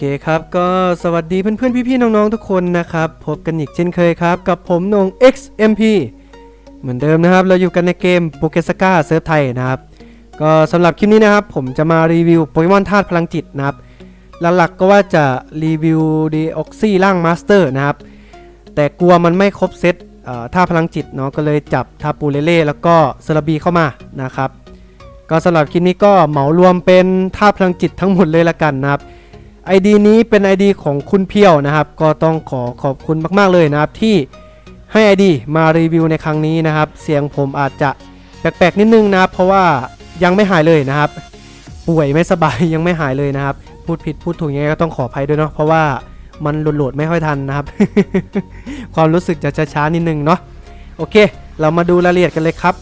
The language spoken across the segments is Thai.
เคครับก็สวัสดีเพื่อนๆ พี่ๆ น้องๆ ทุกคนนะครับ พบกันอีกเช่นเคยครับ กับผมนง XMP เหมือนเดิมนะครับ เราอยู่กันในเกมโปเกสกาเซิร์ฟไทยนะครับ ก็สำหรับคลิปนี้นะครับ ผมจะมารีวิวโปเกมอนธาตุพลังจิตนะครับ หลักๆก็ว่าจะรีวิวดีออกซี่ร่างมาสเตอร์นะครับ แต่กลัวมันไม่ครบเซตเอ่อท่าพลังจิตเนาะก็เลยจับทาปูเลเล่แล้วก็เซราบีเข้ามานะครับ ก็สำหรับคลิปนี้ก็เหมารวมเป็นท่าพลังจิตทั้งหมดเลยละกันนะครับ ID นี้เป็น ID ของคุณเพียวนะครับ ก็ต้องขอขอบคุณมาก ๆ เลยนะครับที่ให้ ID มารีวิวในครั้งนี้นะครับ เสียงผมอาจจะแปลกๆนิดนึงนะครับ เพราะว่ายังไม่หายเลยนะครับ ป่วยไม่สบายยังไม่หายเลยนะครับ พูดผิดพูดถูกยังไงก็ต้องขออภัยด้วยเนาะเพราะว่ามันโหลดไม่ค่อยทันนะครับ ความรู้สึกจะช้าๆนิดนึงเนาะโอเค เรามาดูรายละเอียดกันเลยครับ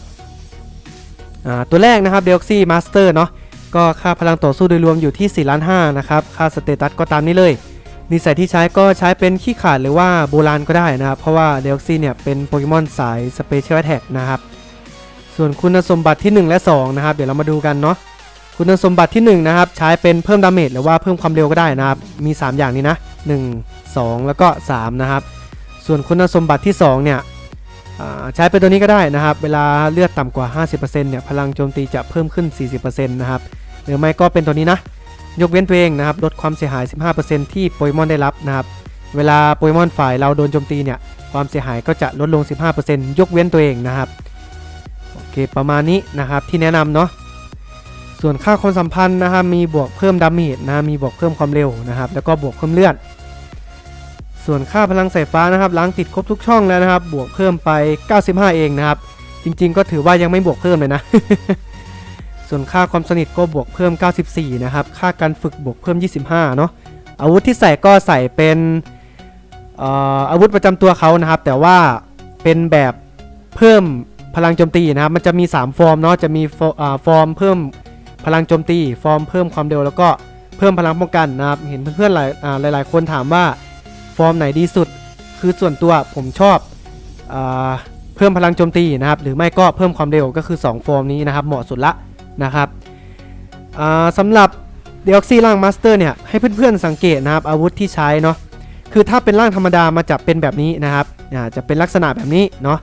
ตัวแรกนะครับเดลซี่มาสเตอร์เนาะ ก็ค่าพลังต่อสู้โดยรวมอยู่ที่ 4 ล้าน5นะครับ ค่าสเตตัสก็ตามนี้เลยนิสัยที่ใช้ก็ใช้เป็นขี้ขาดหรือว่าโบราณก็ได้นะครับ เพราะว่าเดลซี่เนี่ยเป็นโปเกมอนสายสเปเชียลแท็กนะครับ ส่วนคุณสมบัติที่ 1 และ 2 นะครับ เดี๋ยวเรามาดูกันเนาะคุณสมบัติที่1นะครับใช้เป็นเพิ่มดาเมจหรือว่าเพิ่มความเร็วก็ได้นะครับ มี 3 อย่างนี้นะ 1 2 แล้วก็ 3 นะครับ ส่วนคุณสมบัติที่ 2 เนี่ยใช้เป็นตัวนี้ก็ได้นะครับ เวลาเลือดต่ำกว่า 50%เนี่ยพลังโจมตีจะเพิ่มขึ้น 40%นะครับ รือไม่ก็เป็นตัวนี้นะ ยกเว้นตัวเองนะครับลดความเสียหาย 15%ที่โปเกมอนได้รับนะครับ เวลาโปเกมอนฝ่ายเราโดนโจมตีเนี่ยความเสียหายก็จะลดลง 15%ยกเว้นตัวเองนะครับโอเคประมาณนี้นะครับที่แนะนำเนาะส่วนค่าความสัมพันธ์นะครับมีบวกเพิ่มดาเมจนะมีบวกเพิ่มความเร็วนะครับแล้วก็บวกเพิ่มเลือด ส่วนค่าพลังสายฟ้านะครับล้างติดครบทุกช่องแล้วนะครับ บวกเพิ่มไป 95 เองนะครับ จริงๆ ก็ถือว่ายังไม่บวกเพิ่มเลยนะ ส่วนค่าความสนิทก็บวกเพิ่ม 94 นะครับ ค่าการฝึกบวกเพิ่ม 25 เนาะอาวุธที่ใส่ก็ใส่เป็นอาวุธประจำตัวเขานะครับ แต่ว่าเป็นแบบเพิ่มพลังโจมตีนะครับ มันจะมี 3 ฟอร์มเนาะ จะมีฟอร์มเพิ่มพลังโจมตี ฟอร์มเพิ่มความเร็ว แล้วก็เพิ่มพลังป้องกันนะครับ เห็นเพื่อนๆหลายอ่าหลาย ๆ คนถามว่าฟอร์มไหนดีสุด คือส่วนตัวผมชอบอเพิ่มพลังโจมตีนะครับ หรือไม่ก็เพิ่มความเร็วก็คือ 2 ฟอร์มนี้นะครับ เหมาะสุดละ นะครับสำหรับเด e อ x ซี่ร่างมาสเตอร์เนี่ยให้เพื่อนๆสังเกตนะครับอาวุธที่ใช้เนาะคือถ้าเป็นร่างธรรมดามาจะเป็นแบบนี้นะครับจะเป็นลักษณะแบบนี้เนาะ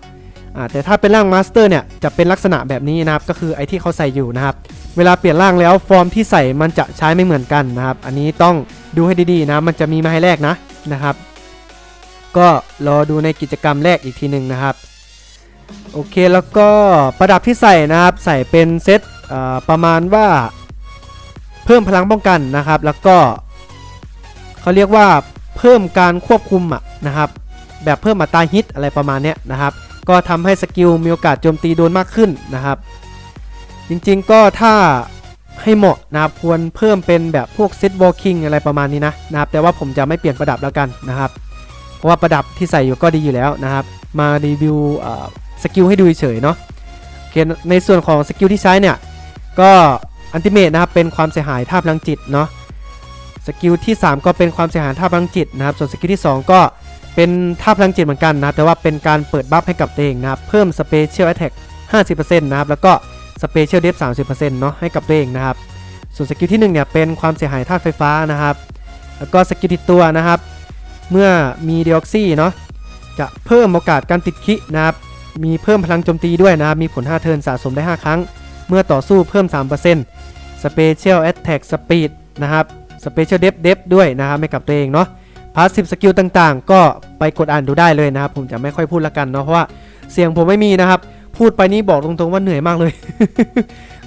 แต่ถ้าเป็นร่างมาสเตอร์เนี่ยจะเป็นลักษณะแบบนี้นะครับก็คือไอที่เขาใส่อยู่นะครับ เวลาเปลี่ยนร่างแล้วฟอร์มที่ใส่มันจะใช้ไม่เหมือนกันนะครับ อันนี้ต้องดูให้ดีๆนะมันจะมีมาให้แลกนะนะครับ ก็รอดูในกิจกรรมแรกอีกทีหนึ่งนะครับโอเคแล้วก็ประดับที่ใส่นะครับใส่เป็นเซต ประมาณว่าเพิ่มพลังป้องกันนะครับ แล้วก็เขาเรียกว่าเพิ่มการควบคุมอะนะครับ แบบเพิ่มอัตราฮิตอะไรประมาณเนี้ยนะครับ ก็ทำให้สกิลมีโอกาสโจมตีโดนมากขึ้นนะครับ จริงๆก็ถ้าให้เหมาะนะครับควรเพิ่มเป็นแบบพวกเซตวอลคิงอะไรประมาณนี้นะนะครับ แต่ว่าผมจะไม่เปลี่ยนประดับแล้วกันนะครับ เพราะว่าประดับที่ใส่อยู่ก็ดีอยู่แล้วนะครับ มารีวิวสกิลให้ดูเฉยเนาะโอเคในส่วนของสกิลที่ใช้เนี่ย ก็อันติเมตนะครับเป็นความเสียหายท่าพลังจิตเนาะสกิลที่ 3 ก็เป็นความเสียหายท่าพลังจิตนะครับ ส่วนสกิลที่ 2 ก็เป็นท่าพลังจิตเหมือนกันนะแต่ว่าเป็นการเปิดบัฟให้กับตัวเองนะครับ เพิ่มสเปเชียลแอ t แทก50%นะครับ แล้วก็สเปเชียลเดฟ30%เนาะให้กับตัวเองนะครับ ส่วนสกิลที่ 1 เนี่ยเป็นความเสียหายธาตุไฟฟ้านะครับ แล้วก็สกิลติดตัวนะครับ เมื่อมีเดออกซี่เนาะจะเพิ่มโอกาสการติดคินะครับ มีเพิ่มพลังโจมตีด้วยนะครับ มีผล 5 เทิร์นสะสมได้ 5 ครั้ง เมื่อต่อสู้เพิ่ม 3% Special Attack Speed นะครับ Special Depth Depth ด้วยนะครับให้กับตัวเองเนาะ Passive Skill ต่างๆ ก็ไปกดอ่านดูได้เลยนะครับ ผมจะไม่ค่อยพูดละกันเนาะเพราะว่าเสียงผมไม่มีนะครับ พูดไปนี่บอกตรงๆว่าเหนื่อยมากเลย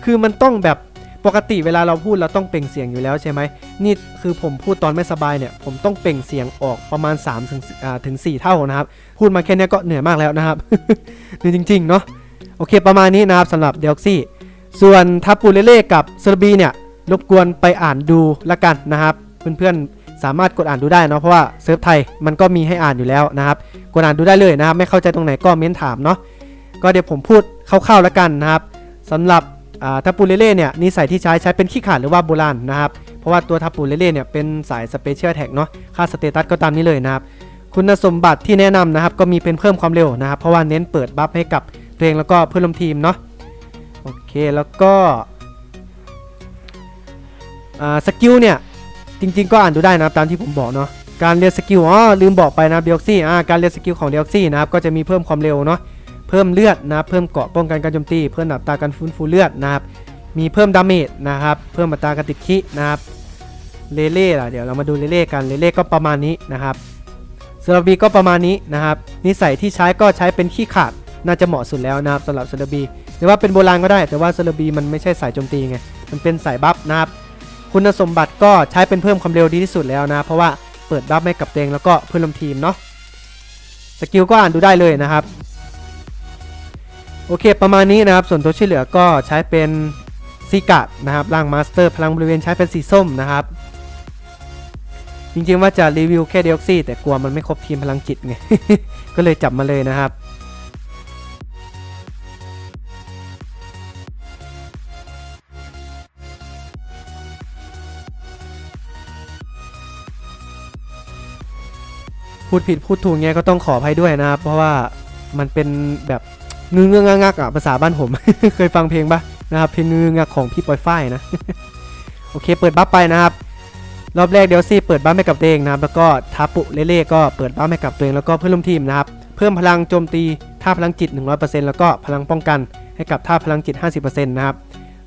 คือมันต้องแบบปกติเวลาเราพูดเราต้องเปล่งเสียงอยู่แล้วใช่ไหมนี่คือผมพูดตอนไม่สบายเนี่ย ผมต้องเปล่งเสียงออกประมาณ3ถึงอ่าถึง4เท่านะครับ พูดมาแค่นี้ก็เหนื่อยมากแล้วนะครับเหนื่อยจริงๆเนาะโอเคประมาณนี้นะครับสำหรับเดลซี่ ส่วนทับปูเลเล่กับเซอร์บีเนี่ยรบกวนไปอ่านดูละกันนะครับ เพื่อนๆสามารถกดอ่านดูได้เนาะเพราะว่าเซิร์ฟไทยมันก็มีให้อ่านอยู่แล้วนะครับกดอ่านดูได้เลยนะครับ ไม่เข้าใจตรงไหนก็เม้นถามเนาะก็เดี๋ยวผมพูดคร่าวๆละกันนะครับสำหรับทับปูเลเล่เนี่ยนิสัยที่ใช้ใช้เป็นขี้ขาดหรือว่าโบราณนะครับเพราะว่าตัวทับปูเลเล่เนี่ยเป็นสายสเปเชียลแท็กเนาะค่าสเตตัสก็ตามนี้เลยนะครับคุณสมบัติที่แนะนำนะครับก็มีเป็นเพิ่มความเร็วนะครับ เพราะว่าเน้นเปิดบัฟให้กับตัวเองแล้วก็เพื่อนร่วมทีมเนาะ โอเคแล้วก็สกิลเนี่ย จริงๆก็อ่านดูได้นะครับตามที่ผมบอกเนาะการเรียนสกิลอ๋อลืมบอกไปนะครับเดียกซี่อ่าการเรียนสกิลของเดียกซี่นะครับก็จะมีเพิ่มความเร็วเนาะเพิ่มเลือดนะครับเพิ่มเกาะป้องกันการโจมตี เพิ่มอัตราการฟื้นฟูเลือดนะครับมีเพิ่มดาเมจนะครับเพิ่มอัตราการติดคินะครับเลเล่ล่ะเดี๋ยวเรามาดูเลเล่กันเลเล่ก็ประมาณนี้นะครับเซอราบีก็ประมาณนี้นะครับนิสัยที่ใช้ก็ใช้เป็นขี้ขาดน่าจะเหมาะสุดแล้วนะครับสำหรับเซอราบี หรือว่าเป็นโบราณก็ได้ แต่ว่าเซราบีมันไม่ใช่สายโจมตีไง มันเป็นสายบัฟนะครับ คุณสมบัติก็ใช้เป็นเพิ่มความเร็วดีที่สุดแล้วนะ เพราะว่าเปิดบัฟให้กับเองแล้วก็เพื่อนร่วมทีมเนาะ สกิลก็อ่านดูได้เลยนะครับ โอเค ประมาณนี้นะครับ ส่วนตัวช่วยเหลือก็ใช้เป็นซีกัดนะครับ ร่างมาสเตอร์พลังบริเวณใช้เป็นสีส้มนะครับ จริงๆว่าจะรีวิวแค่เดียกซี่แต่กลัวมันไม่ครบทีมพลังจิตไง ก็เลยจับมาเลยนะครับ พูดผิดพูดถูกเงี้ยก็ต้องขออภัยด้วยนะครับเพราะว่ามันเป็นแบบงื้อเงื้องักอะภาษาบ้านผม เคยฟังเพลงปะนะครับเพลงงื้องักของพี่ปอยฝ้ายนะโอเคเปิดบัฟไปนะครับ รอบแรกเดี๋ยวซี่เปิดบัฟให้กับตัวเองนะครับแล้วก็ทาปุเล่ๆก็เปิดบัฟให้กับตัวเองแล้วก็เพื่อนร่วมทีมนะครับเพิ่มพลังโจมตีท่าพลังจิต 100%แล้วก็พลังป้องกันให้กับท่าพลังจิต 50%นะครับ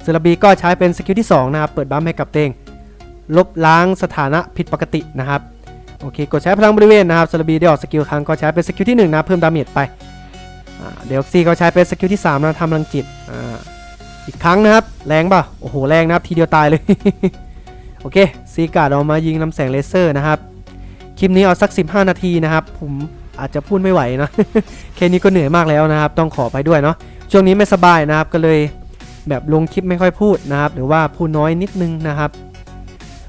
เซราบีก็ใช้เป็นสกิลที่สองนะครับเปิดบัฟให้กับตัวเองลบล้างสถานะผิดปกตินะครับ โอเค กดใช้พลังบริเวณนะครับซาลบีได้ออกสกิลครั้งก็ใช้เป็นสกิลที่ 1 นะ เพิ่มดาเมจไปเดลซี่ก็ใช้เป็นสกิลที่ 3 นะทำพลังจิตออีกครั้งนะครับ แรงป่ะ โอ้โห แรงนะครับ ทีเดียวตายเลย โอเค ซีการ์ดเอามายิงลำแสงเลเซอร์นะครับ คลิปนี้เอาสัก 15 นาทีนะครับ ผมอาจจะพูดไม่ไหวนะแค่นี้ก็เหนื่อยมากแล้วนะครับ ต้องขอไปด้วยเนาะช่วงนี้ไม่สบายนะครับก็เลยแบบลงคลิปไม่ค่อยพูดนะครับ หรือว่าพูดน้อยนิดนึงนะครับ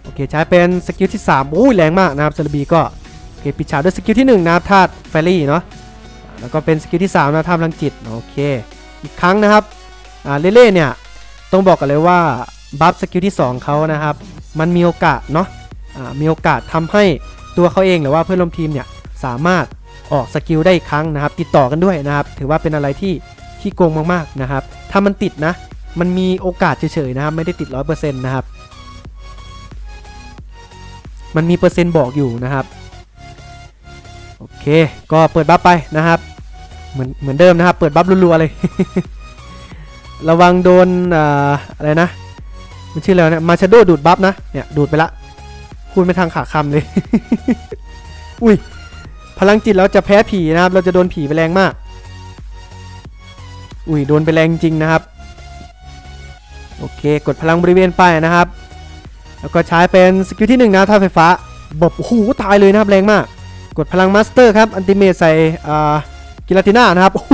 โอเคใช้เป็นสกิลที่3โอ้ยแรงมากนะครับซาลบีก็โอเคปิดฉากด้วยสกิลที่1นะครับธาตุแฟรี่เนาะแล้วก็เป็นสกิลที่3นะธาตุพลังจิตโอเคอีกครั้งนะครับอ่าเล่ๆเนี่ยต้องบอกกันเลยว่าบัฟสกิลที่ 2เขานะครับมันมีโอกาสเนาะอ่ามีโอกาสทำให้ตัวเขาเองหรือว่าเพื่อนร่วมทีมเนี่ยสามารถออกสกิลได้อีกครั้งนะครับ ติดต่อกันด้วยนะครับ ถือว่าเป็นอะไรที่ที่โกงมากๆนะครับ ถ้ามันติดนะ มันมีโอกาสเฉยๆนะครับ ไม่ได้ติด 100%นะครับ มันมีเปอร์เซ็นต์บอกอยู่นะครับ โอเค ก็เปิดบัฟไปนะครับ เหมือนเหมือนเดิมนะครับ เปิดบัฟรัวๆเลย ระวังโดนออะไรนะ มันชื่ออะไรนะมาชาโดดูดบัฟนะ เนี่ยดูดไปละพูดไม่ทางขาคำเลย อุ้ย พลังจิตเราจะแพ้ผีนะครับ เราจะโดนผีไปแรงมาก อุ้ยโดนไปแรงจริงนะครับ โอเค กดพลังบริเวณไปนะครับ แล้วก็ใช้เป็นสกิลที่1นะท่าไฟฟ้าบบโอ้โหตายเลยนะครับแรงมาก กดพลังมาสเตอร์ครับอันติเมตใส่อ่ากิลาติน่านะครับโอ้โห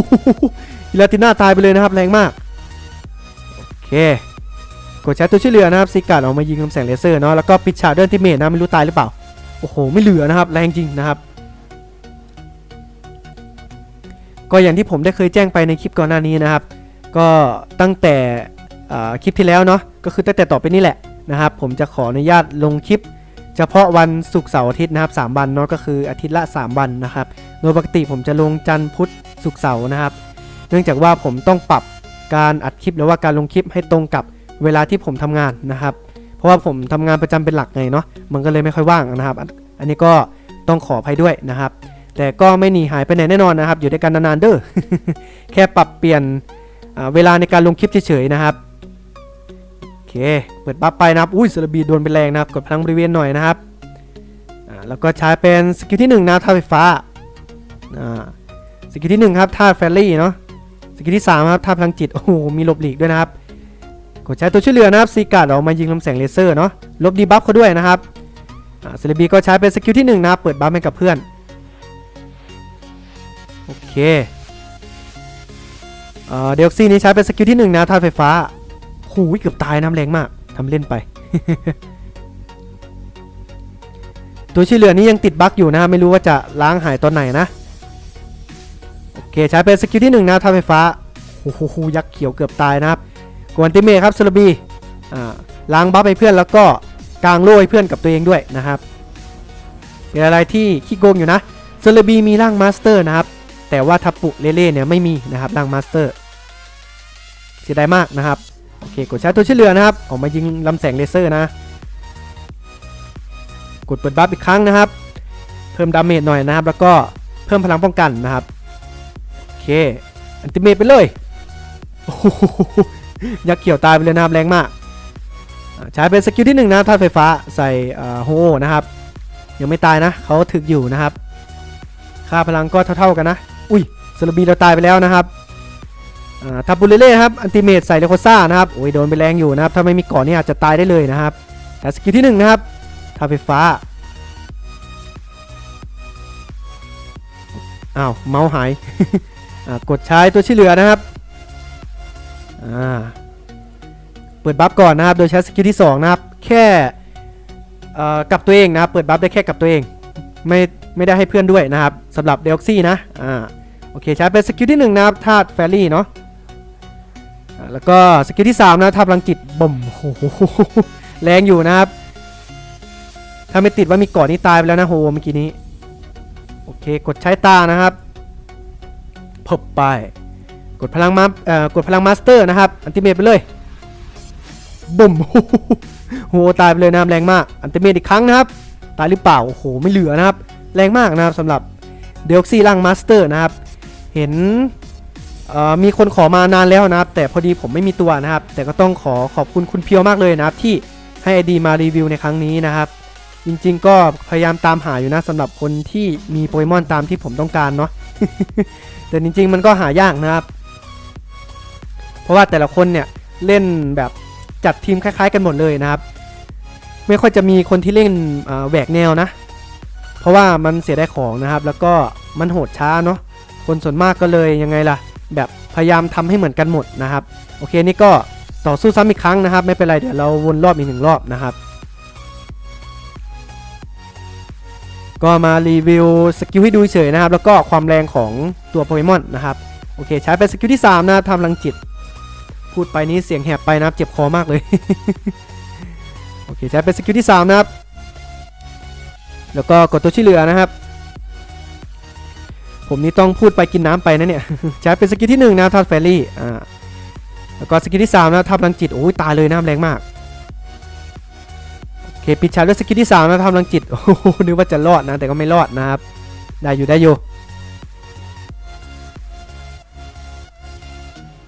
กิลาติน่าตายไปเลยนะครับแรงมากโอเคกดใช้ตัวช่วยเหลือนะครับซิกาดออกมายิงลำแสงเลเซอร์เนาะแล้วก็ปิดฉากด้วยอันติเมตนะไม่รู้ตายหรือเปล่าโอ้โหไม่เหลือนะครับแรงจริงนะครับ ก็อย่างที่ผมได้เคยแจ้งไปในคลิปก่อนหน้านี้นะครับ ก็ตั้งแต่คลิปที่แล้วเนาะก็คือตั้งแต่ต่อไปนี่แหละ นะครับ ผมจะขออนุญาตลงคลิป เฉพาะวันศุกร์เสาร์อาทิตย์นะครับ3วันเนาะก็คืออาทิตย์ละ 3 วันนะครับ โดยปกติผมจะลงจันทร์พุธศุกร์เสาร์นะครับ เนื่องจากว่าผมต้องปรับการอัดคลิปหรือว่าการลงคลิปให้ตรงกับเวลาที่ผมทำงานนะครับ เพราะว่าผมทำงานประจำเป็นหลักไงเนาะมันก็เลยไม่ค่อยว่างนะครับ อันนี้ก็ต้องขออภัยด้วยนะครับ แต่ก็ไม่หนีหายไปไหนแน่นอนนะครับ อยู่ด้วยกันนานๆเด้อแค่ปรับเปลี่ยนเวลาในการลงคลิปเฉยๆนะครับ เค เปิดบัฟไปนะครับ อุ้ยเซรบีโดนไปแรงนะครับ กดพลังบริเวณหน่อยนะครับ อ่า แล้วก็ใช้เป็นสกิลที่1นะธาตุไฟฟ้า อ่า สกิลที่1ครับธาตุแฟรี่เนาะ สกิลที่3ครับธาตุพลังจิต โอ้โห มีหลบหลีกด้วยนะครับ กดใช้ตัวช่วยเหลือนะครับซีการ์ดออกมายิงลำแสงเลเซอร์เนาะ ลบดีบัฟเขาด้วยนะครับ อ่า เซรบีก็ใช้เป็นสกิลที่1นะครับ เปิดบัฟให้กับเพื่อน โอเคเอ่อเดลซี่นี้ใช้เป็นสกิลที่1นะธาตุไฟฟ้า หูยเกือบตายน้ำแรงมากทำเล่นไป ตัวช่วยเหลือนี้ยังติดบั๊กอยู่นะ ไม่รู้ว่าจะล้างหายตอนไหนนะ โอเค ใช้เป็นสกิลที่1นะทำไฟฟ้าโอ้โหยักษ์เขียวเกือบตายนะครับกวนติเมครับซาลบีอ่าล้างบัฟให้เพื่อนแล้วก็กางโล่ให้เพื่อนกับตัวเองด้วยนะครับเป็นอะไรที่ขี้โกงอยู่นะซาลบีมีร่างมาสเตอร์นะครับ แต่ว่าทับปุเล่ๆเนี่ยไม่มีนะครับร่างมาสเตอร์ เสียดายมากนะครับ โอเคกดใช้ตัวช่วยเหลือนะครับ ออกมายิงลำแสงเลเซอร์นะ กดเปิดบัฟอีกครั้งนะครับ เพิ่มดาเมจหน่อยนะครับ แล้วก็เพิ่มพลังป้องกันนะครับ โอเค อันติเมตไปเลยยักษ์เขียวตายไปเลยนะครับแรงมาก ใช้เป็นสกิลที่หนึ่งนะธาไฟฟ้าใส่โฮนะครับ ยังไม่ตายนะเขาถึกอยู่นะครับ ค่าพลังก็เท่าๆกันนะ อุ้ยซาลบีเราตายไปแล้วนะครับ ทับบุเรเล่ครับ อันติเมตใส่เลโคซ่านะครับ โอ้ยโดนไปแรงอยู่นะครับ ถ้าไม่มีกาะนี่อาจจะตายได้เลยนะครับ แต่สกิลที่หนึ่งนะครับทาไฟฟ้า อ้าว เมาส์หาย กดใช้ตัวที่เหลือนะครับ เปิดบัฟก่อนนะครับ โดยใช้สกิลที่สองนะครับ แค่กับตัวเองนะครับ เปิดบัฟได้แค่กับตัวเอง ไม่ไม่ได้ให้เพื่อนด้วยนะครับสำหรับเดลซี่นะ อ่า โอเค ใช้เป็นสกิลที่หนึ่งนะครับธาตุแฟรี่เนาะ แล้วก็สกิลที่สามนะธาตุพลังจิตบ่มโหแรงอยู่นะครับ ถ้าไม่ติดว่ามีกาะนี่ตายไปแล้วนะโหเมื่อกี้นี้ โอเคกดใช้ตานะครับพบไป กดพลังมาเอ่อกดพลังมาสเตอร์นะครับ อันติเมตไปเลยบ่มโหตายไปเลยนะครับแรงมาก อันติเมตอีกครั้งนะครับ ตายหรือเปล่าโอ้โหไม่เหลือนะครับ แรงมากนะครับสำหรับเดลซี่ล่างมาสเตอร์นะครับ เห็น มีคนขอมานานแล้วนะครับ แต่พอดีผมไม่มีตัวนะครับ แต่ก็ต้องขอขอบคุณคุณเพียวมากเลยนะครับ ที่ให้ไอดีมารีวิวในครั้งนี้นะครับ จริงๆ ก็พยายามตามหาอยู่นะสำหรับคนที่มีโปเกมอนตามที่ผมต้องการเนาะแต่จริง ๆ มันก็หายากนะครับ เพราะว่าแต่ละคนเนี่ยเล่นแบบจัดทีมคล้าย ๆ กันหมดเลยนะครับ ไม่ค่อยจะมีคนที่เล่นแหวกแนวนะ เพราะว่ามันเสียได้ของนะครับ แล้วก็มันโหดช้าเนาะคนส่วนมากก็เลยยังไงล่ะ แบบพยายามทำให้เหมือนกันหมดนะครับ โอเคนี่ก็ต่อสู้ซ้ำอีกครั้งนะครับ ไม่เป็นไรเดี๋ยวเราวนรอบอีกหนึ่งรอบนะครับ ก็มารีวิวสกิลให้ดูเฉยนะครับ แล้วก็ความแรงของตัวโปเกมอนนะครับโอเคใช้เป็นสกิลที่ 3 นะครับทำลังจิต พูดไปนี้เสียงแหบไปนะครับ เจ็บคอมากเลย โอเคใช้เป็นสกิลที่ 3 นะครับ แล้วก็กดตัวที่เหลือนะครับ ผมนี่ต้องพูดไปกินน้ำไปนะเนี่ย ใช้เป็นสกิลที่1นะครับทับแฟรี่อ่าแล้วก็สกิลที่3นะทับลังจิตโอ้ยตายเลยนะครับแรงมากโอเคปิดฉากด้วยสกิลที่3นะทำลังจิตโอ้โหนึกว่าจะรอดนะแต่ก็ไม่รอดนะครับได้อยู่ได้อยู่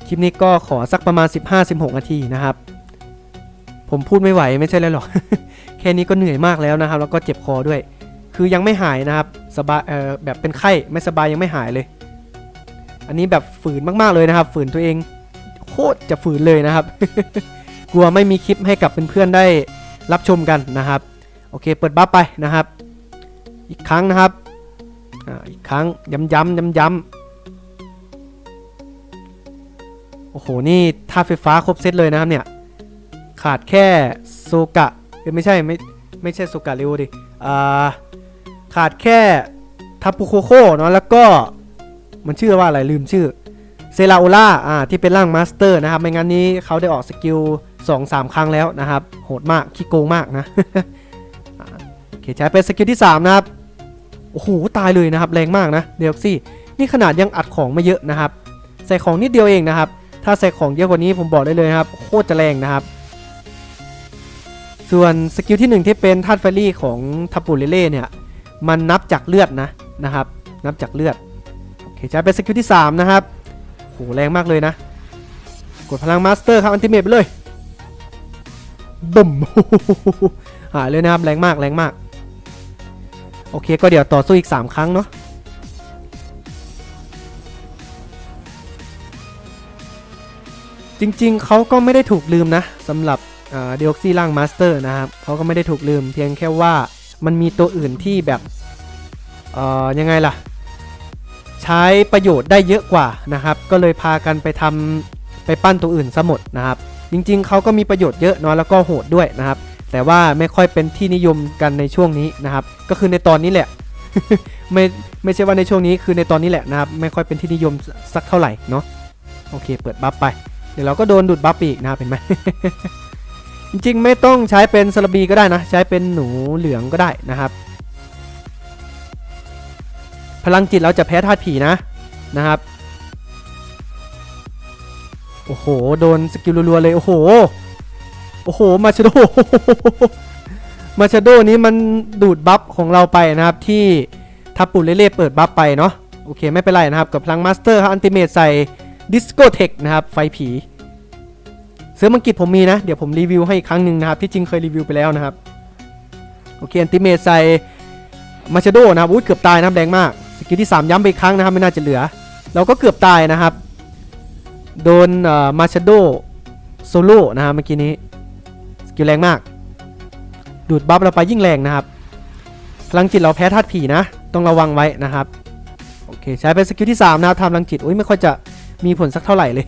คลิปนี้ก็ขอสักประมาณ 15-16 นาทีนะครับ ผมพูดไม่ไหวไม่ใช่แล้วหรอก แค่นี้ก็เหนื่อยมากแล้วนะครับ แล้วก็เจ็บคอด้วย คือยังไม่หายนะครับสบายเอ่อแบบเป็นไข้ไม่สบายยังไม่หายเลย อันนี้แบบฝืนมากๆเลยนะครับ ฝืนตัวเองโคตรจะฝืนเลยนะครับ กลัวไม่มีคลิปให้กับเพื่อนๆได้รับชมกันนะครับ โอเคเปิดบัฟไปนะครับ อีกครั้งนะครับอ่าอีกครั้งย้ำย้ำย้ำย้ำโอ้โห นี่ท่าไฟฟ้าครบเซตเลยนะครับเนี่ย ขาดแค่โซกะไม่ใช่ไม่ไม่ใช่โซกะเรวดิอ่า ขาดแค่ทัปปุโคโคเนาะแล้วก็มันชื่อว่าอะไรลืมชื่อเซราโอล่าอ่าที่เป็นร่างมาสเตอร์นะครับ ไม่งั้นนี้เขาได้ออกสกิลสองสามครั้งแล้วนะครับ โหดมากขี้โกงมากนะโอเคใช้เป็นสกิลที่ 3 นะครับ โอ้โห ตายเลยนะครับ แรงมากนะเดลซี่ นี่ขนาดยังอัดของไมาเยอะนะครับ ใส่ของนิดเดียวเองนะครับ ถ้าใส่ของเยอะกว่านี้ผมบอกได้เลยครับ โคตรจะแรงนะครับ ส่วนสกิลที่ 1 ที่เป็นธาตุไฟรี่ของทัปปูเลเล่เนี่ย มันนับจากเลือดนะนะครับ นับจากเลือดโอเคใช้เป็นสกิลที่ 3 นะครับโหแรงมากเลยนะ กดพลังมาสเตอร์ครับอันติเมตไปเลยบุ่มหายเลยนะครับแรงมากแรงมาก โอเคก็เดี๋ยวต่อสู้อีก 3 ครั้งเนาะจริงๆ เขาก็ไม่ได้ถูกลืมนะสำหรับเดลซี่ล่างมาสเตอร์นะครับเขาก็ไม่ได้ถูกลืมเพียงแค่ว่า มันมีตัวอื่นที่แบบเอ่อยังไงล่ะ ใช้ประโยชน์ได้เยอะกว่านะครับ ก็เลยพากันไปทำไปปั้นตัวอื่นซะหมดนะครับ จริงๆเขาก็มีประโยชน์เยอะเนาะแล้วก็โหดด้วยนะครับ แต่ว่าไม่ค่อยเป็นที่นิยมกันในช่วงนี้นะครับ ก็คือในตอนนี้แหละไม่ไม่ใช่ว่าในช่วงนี้คือในตอนนี้แหละนะครับ ไม่ค่อยเป็นที่นิยมสักเท่าไหร่เนาะโอเค เปิดบัฟไป เดี๋ยวเราก็โดนดูดบัฟอีกนะครับเห็นไหม จริงๆ ไม่ต้องใช้เป็นสลบีก็ได้นะ ใช้เป็นหนูเหลืองก็ได้นะครับ พลังจิตเราจะแพ้ธาตุผีนะนะครับ โอ้โห โดนสกิลรัวๆเลย โอ้โห โอ้โห มาชโดมาชโดนี้มันดูดบัฟของเราไปนะครับ ที่ทับปุ่นเล่ๆเปิดบัฟไปเนาะ โอเค ไม่เป็นไรนะครับ กับพลังมาสเตอร์อันติเมตใส่ดิสโกเทคนะครับ ไฟผี เสื้อมังกฤษผมมีนะ เดี๋ยวผมรีวิวให้อีกครั้งหนึ่งนะครับ ที่จริงเคยรีวิวไปแล้วนะครับ โอเคอันติเมตใส่มาชโดนะครับอุ้ยเกือบตายนะครับแรงมาก สกิลที่ 3 ย้ำไปอีกครั้งนะครับ ไม่น่าจะเหลือ เราก็เกือบตายนะครับ โดนมาชโดโซโล่นะครับเมื่อกี้นี้ สกิลแรงมาก ดูดบัฟเราไปยิ่งแรงนะครับ พลังจิตเราแพ้ธาตุผีนะ ต้องระวังไว้นะครับ โอเค ใช้เป็นสกิลที่ 3 นะครับทำพลังจิตอุ้ยไม่ค่อยจะมีผลสักเท่าไหร่เลย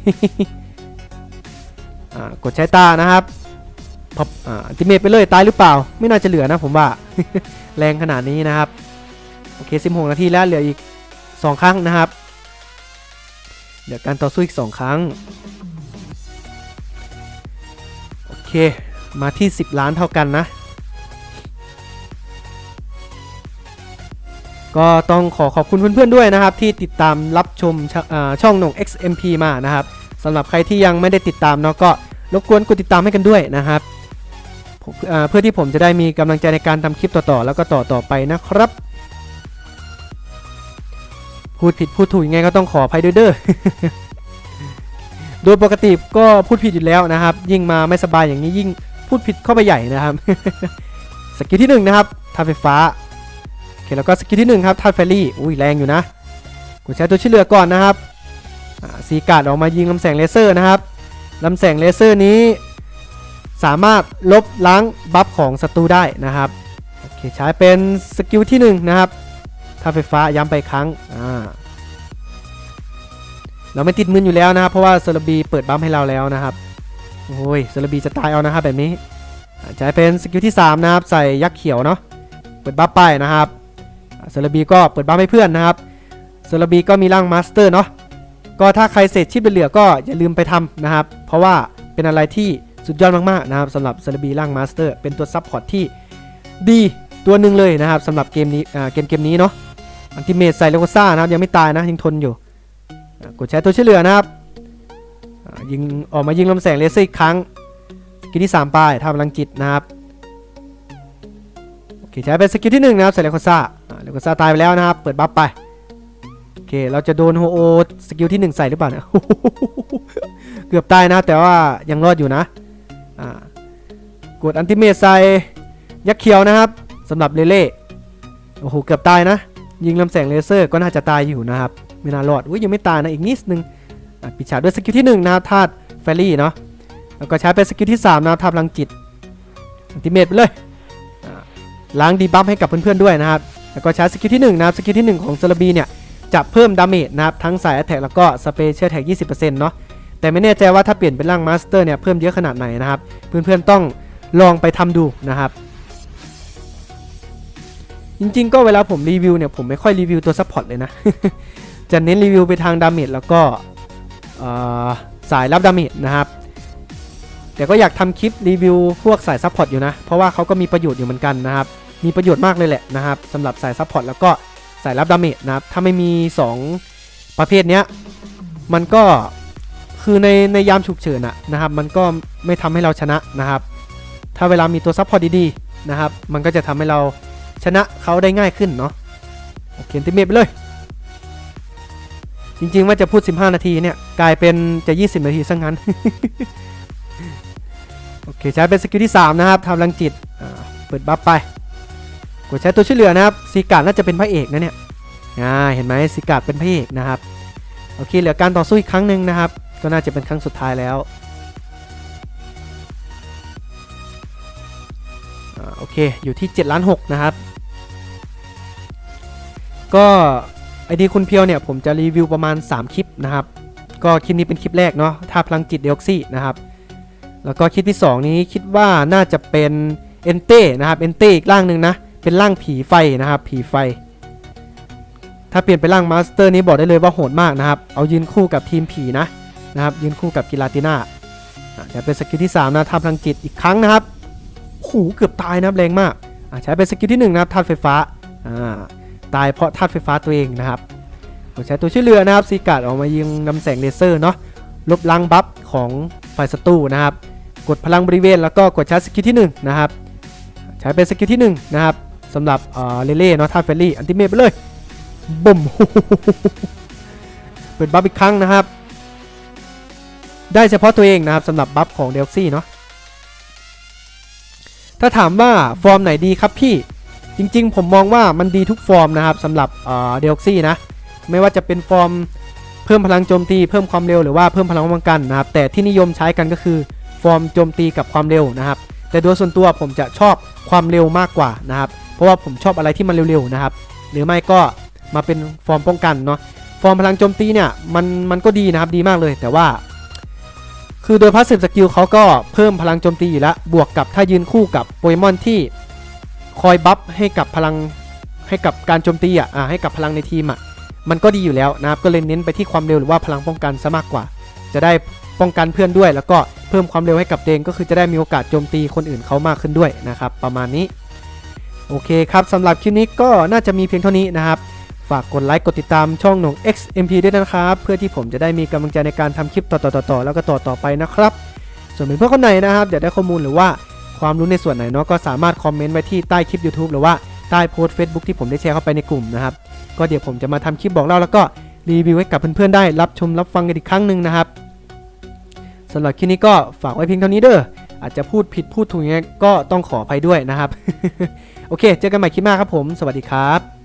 กดใช้ตานะครับพออ่าอัลติเมตไปเลยตายหรือเปล่า ไม่น่าจะเหลือนะผมว่า แรงขนาดนี้นะครับ โอเค 16 นาทีแล้วเหลืออีก 2 ครั้งนะครับ เดี๋ยวการต่อสู้อีก 2 ครั้ง โอเค มาที่ 10 ล้านเท่ากันนะ ก็ต้องขอขอบคุณเพื่อนๆด้วยนะครับ ที่ติดตามรับชมชอ่าช่องหนง XMP มานะครับ สำหรับใครที่ยังไม่ได้ติดตามเนาะก็รบกวนกดติดตามให้กันด้วยนะครับเพื่อที่ผมจะได้มีกำลังใจในการทำคลิปต่อๆ แล้วก็ต่อๆไปนะครับ พูดผิดพูดถูกยังไงก็ต้องขออภัยด้วยเด้อโดยปกติก็พูดผิดอยู่แล้วนะครับ ยิ่งมาไม่สบายอย่างนี้ยิ่งพูดผิดเข้าไปใหญ่นะครับสกิลที่หนึ่งนะครับทาไฟฟ้าโอเคแล้วก็สกิลที่1ครับทัดเฟรี่อุ้ยแรงอยู่นะกดใช้ตัวช่วยเหลือก่อนนะครับ ซีการ์ดออกมายิงลำแสงเลเซอร์นะครับลำแสงเลเซอร์นี้ สามารถลบล้างบัฟของศัตรูได้นะครับโอเคใช้เป็นสกิลที่1นะครับถ้าไฟฟ้าย้ำไปครั้งอ่าเราไม่ติดมืออยู่แล้วนะครับ เพราะว่าเซเลบีเปิดบัฟให้เราแล้วนะครับโอ้ยเซเลบีจะตายเอานะครับแบบนี้ใช้เป็นสกิลที่ 3 นะครับ ใส่ยักษ์เขียวเนาะเปิดบัฟไปนะครับเซเลบีก็เปิดบ้านให้เพื่อนนะครับเซเลบีก็มีร่างมาสเตอร์เนาะ ก็ถ้าใครเสร็จชิปเหลือก็อย่าลืมไปทำนะครับ เพราะว่าเป็นอะไรที่สุดยอดมากๆนะครับสำหรับเซเลบีร่างมาสเตอร์เป็นตัวซับพอร์ตที่ดีตัวหนึ่งเลยนะครับสำหรับเกมนี้เกมเกมนี้เนาะอันติเมตใส่เลโกซ่านะครับยังไม่ตายนะยังทนอยู่กดใช้ตัวช่วยเหลือนะครับยิงออกมายิงลำแสงเลเซอร์อีกครั้งกิลที่3ป้ายทำพลังจิตนะครับโอเคใช้เป็นสกิลที่1นะครับใส่เลโคซ่าเลโคซ่าตายไปแล้วนะครับ เปิดบัฟไป เคเราจะโดนโฮโอสกิลที่ 1 ใส่หรือเปล่าเนี่ยเกือบตายนะ แต่ว่ายังรอดอยู่นะอ่ากดอันติเมตใส่ยักษ์เขียวนะครับสำหรับเลเล่โอ้โหเกือบตายนะ ยิงลำแสงเลเซอร์ก็น่าจะตายอยู่นะครับไม่น่ารอดอุ้ยยังไม่ตายนะอีกนิดนึงปิดฉากด้วยสกิลที่1นะครับธาตุแฟรี่เนาะแล้วก็ใช้เป็นสกิลที่3นะครับทำลังจิตอันติเมตไปเลยล้างดีบัฟให้กับเพื่อนๆด้วยนะครับแล้วก็ใช้สกิลที่1นะครับสกิลที่ 1 ของเซราบีเนี่ย จะเพิ่มดาเมจนะครับทั้งสาย a t แทกแล้วก็สเปเชียลแท็ก20%เนาะแต่ไม่แน่ใจว่าถ้าเปลี่ยนเป็นร่างมาสเตอร์เนี่ยเพิ่มเยอะขนาดไหนนะครับ เพื่อนๆต้องลองไปทำดูนะครับ จริงๆ ก็เวลาผมรีวิวเนี่ยผมไม่ค่อยรีวิวตัวซัพพอร์ตเลยนะ จะเน้นรีวิวไปทางดาเมจแล้วก็สายรับดาเมจนะครับ แต่ก็อยากทำคลิปรีวิวพวกสายซัพพอร์ตอยู่นะ เพราะว่าเขาก็มีประโยชน์อยู่เหมือนกันนะครับ มีประโยชน์มากเลยแหละนะครับสำหรับสายซัพพอร์ตแล้วก็ สายรับดาเมจนะครับ ถ้าไม่มี 2 ประเภทเนี้ย มันก็คือในในยามฉุกเฉินอะนะครับ มันก็ไม่ทำให้เราชนะนะครับ ถ้าเวลามีตัวซัพพอร์ตดีๆนะครับ มันก็จะทำให้เราชนะเขาได้ง่ายขึ้นเนาะโอเคติเมตไปเลย จริงๆว่าจะพูด 15 นาทีเนี่ย กลายเป็นจะ 20 นาทีซะงั้น โอเค ใช้เป็นสกิลที่ 3 นะครับทำลังจิตเปิดบัฟไป ดใช้ตัวช่วยเหลือนะครับซีการ์ดน่าจะเป็นพระเอกนะเนี่ยอ่าเห็นไหมซีการ์ดเป็นพระเอกนะครับโอเคเหลือการต่อสู้อีกครั้งหนึ่งนะครับ ก็น่าจะเป็นครั้งสุดท้ายแล้วอโอเคอยู่ที่7ล้าน6นะครับ ก็ไอดีคุณเพียวเนี่ยผมจะรีวิวประมาณ 3 คลิปนะครับ ก็คลิปนี้เป็นคลิปแรกเนาะท่าพลังจิตเดออกซี่นะครับ แล้วก็คลิปที่ 2 นี้คิดว่าน่าจะเป็นเอนเต้นะครับเอนเต้อีกร่างหนึ่งนะ เป็นร่างผีไฟนะครับ ผีไฟ ถ้าเปลี่ยนเป็นร่างมาสเตอร์นี้บอกได้เลยว่าโหดมากนะครับ เอายืนคู่กับทีมผีนะนะครับยืนคู่กับกิลาติน่าใช้เป็นสกิลที่3นะทำพลังจิตอีกครั้งนะครับโอ้โหเกือบตายนะครับแรงมากใช้เป็นสกิลที่1นะครับธาตุไฟฟ้าตายเพราะธาตุไฟฟ้าตัวเองนะครับผมใช้ตัวช่วยเหลือนะครับซีการ์ดออกมายิงนำแสงเลเซอร์เนาะลบล้างบัฟของฝ่ายศัตรูนะครับ กดพลังบริเวณแล้วก็กดชาร์จสกิลที่1นะครับ ใช้เป็นสกิลที่1นะครับ สำหรับเอ่อเลเล่เนาะท่าเฟรลี่อันติเมตไปเลยบุ่มเปิดบัฟอีกครั้งนะครับ ได้เฉพาะตัวเองนะครับสำหรับบัฟของเดลซี่เนาะถ้าถามว่าฟอร์มไหนดีครับพี่จริงๆ ผมมองว่ามันดีทุกฟอร์มนะครับสำหรับเดลซี่นะไม่ว่าจะเป็นฟอร์มเพิ่มพลังโจมตีเพิ่มความเร็วหรือว่าเพิ่มพลังป้องกันนะครับแต่ที่นิยมใช้กันก็คือฟอร์มโจมตีกับความเร็วนะครับ แต่โดยส่วนตัวผมจะชอบความเร็วมากกว่านะครับ ราะว่าผมชอบอะไรที่มันเร็วๆนะครับ หรือไม่ก็มาเป็นฟอร์มป้องกันเนาะฟอร์มพลังโจมตีเนี่ยมันมันก็ดีนะครับดีมากเลย แต่ว่า คือโดยพาสซีฟสกิลเขาก็เพิ่มพลังโจมตีอยู่แล้วบวกกับถ้ายืนคู่กับโปเกมอนที่คอยบัฟให้กับพลังให้กับการโจมตีอะให้กับพลังในทีมอะมันก็ดีอยู่แล้วนะครับก็เลยเน้นไปที่ความเร็วหรือว่าพลังป้องกันซะมากกว่า จะได้ป้องกันเพื่อนด้วย แล้วก็เพิ่มความเร็วให้กับเองก็คือจะได้มีโอกาสโจมตีคนอื่นเขามากขึ้นด้วยนะครับประมาณนี้ โอเคครับสำหรับคลิปนี้ก็น่าจะมีเพียงเท่านี้นะครับ ฝากกดไลค์กดติดตามช่องหนง XMP ด้วยนะครับ เพื่อที่ผมจะได้มีกำลังใจในการทำคลิปต่อๆๆแล้วก็ต่อๆไปนะครับ ส่วนเพื่อนๆคนไหนนะครับอยากได้ข้อมูลหรือว่าความรู้ในส่วนไหนเนาะก็สามารถคอมเมนต์ไว้ที่ใต้คลิป YouTube หรือว่าใต้โพสต์ Facebook ที่ผมได้แชร์เข้าไปในกลุ่มนะครับก็เดี๋ยวผมจะมาทำคลิปบอกเล่าแล้วก็รีวิวให้กับเพื่อนๆได้รับชมรับฟังกันอีกครั้งหนึ่งนะครับสำหรับคลิปนี้ก็ฝากไว้เพียงเท่านี้เด้ออาจจะพูดผิดพูดถูกยังไงก็ต้องขออภัยด้วยนะครับ โอเค เจอกันใหม่คลิปหน้าครับผม สวัสดีครับ